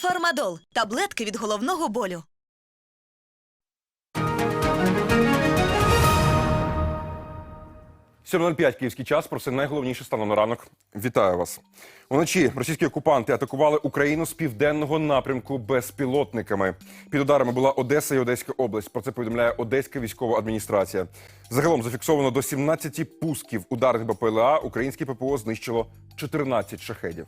Фармадол таблетки від головного болю. – 7.05 київський час. Про це найголовніше станом на ранок. Вітаю вас. Уночі російські окупанти атакували Україну з південного напрямку безпілотниками. Під ударами була Одеса і Одеська область. Про це повідомляє Одеська військова адміністрація. Загалом зафіксовано до 17 пусків ударних БПЛА. Українське ППО знищило 14 шахедів.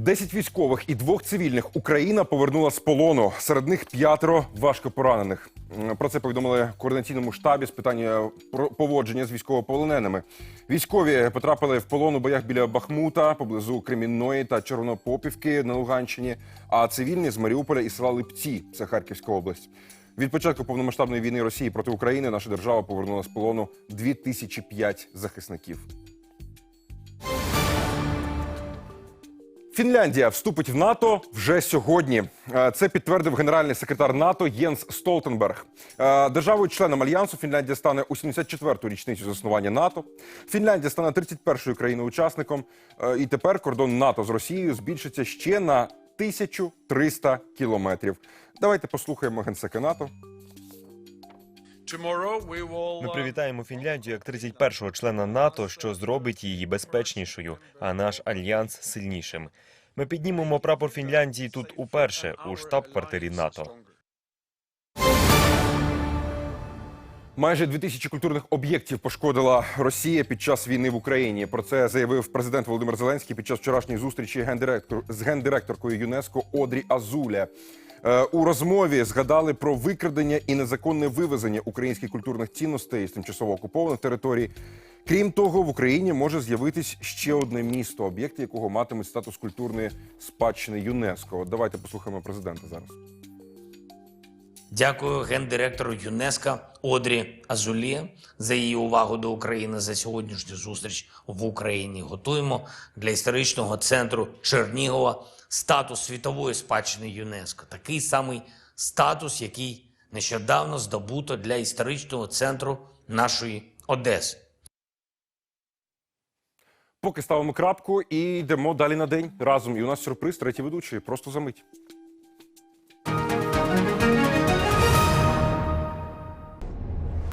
Десять військових і двох цивільних Україна повернула з полону. Серед них п'ятеро важко поранених. Про це повідомили координаційному штабі з питання поводження з військовополоненими. Військові потрапили в полон у боях біля Бахмута, поблизу Кремінної та Червонопопівки на Луганщині. А цивільні з Маріуполя і села Липці, це Харківська область. Від початку повномасштабної війни Росії проти України наша держава повернула з полону 2005 захисників. Фінляндія вступить в НАТО вже сьогодні. Е, Це підтвердив генеральний секретар НАТО Єнс Столтенберг. Е, Державою-членом альянсу Фінляндія стане у 74-ту річницю заснування НАТО. Фінляндія стане 31-ю країною-учасником. Е, І тепер кордон НАТО з Росією збільшиться ще на 1300 кілометрів. Давайте послухаємо генсека НАТО. Ми uh, привітаємо Фінляндію як 31-го члена НАТО, що зробить її безпечнішою, а наш альянс сильнішим. Ми піднімемо прапор Фінляндії тут уперше у штаб-квартирі НАТО. Майже 2000 культурних об'єктів пошкодила Росія під час війни в Україні. Про це заявив президент Володимир Зеленський під час вчорашньої зустрічі гендиректор з гендиректоркою ЮНЕСКО Одрі Азуля. Е, У розмові згадали про викрадення і незаконне вивезення українських культурних цінностей з тимчасово окупованих територій. Крім того, в Україні може з'явитись ще одне місто, об'єкти якого матимуть статус культурної спадщини ЮНЕСКО. Давайте послухаємо президента зараз. Дякую гендиректору ЮНЕСКО Одрі Азулі за її увагу до України за сьогоднішню зустріч в Україні. Готуємо для історичного центру Чернігова статус світової спадщини ЮНЕСКО. Такий самий статус, який нещодавно здобуто для історичного центру нашої Одеси. Поки ставимо крапку і йдемо далі на день разом. І у нас сюрприз, третій ведучий, просто за мить.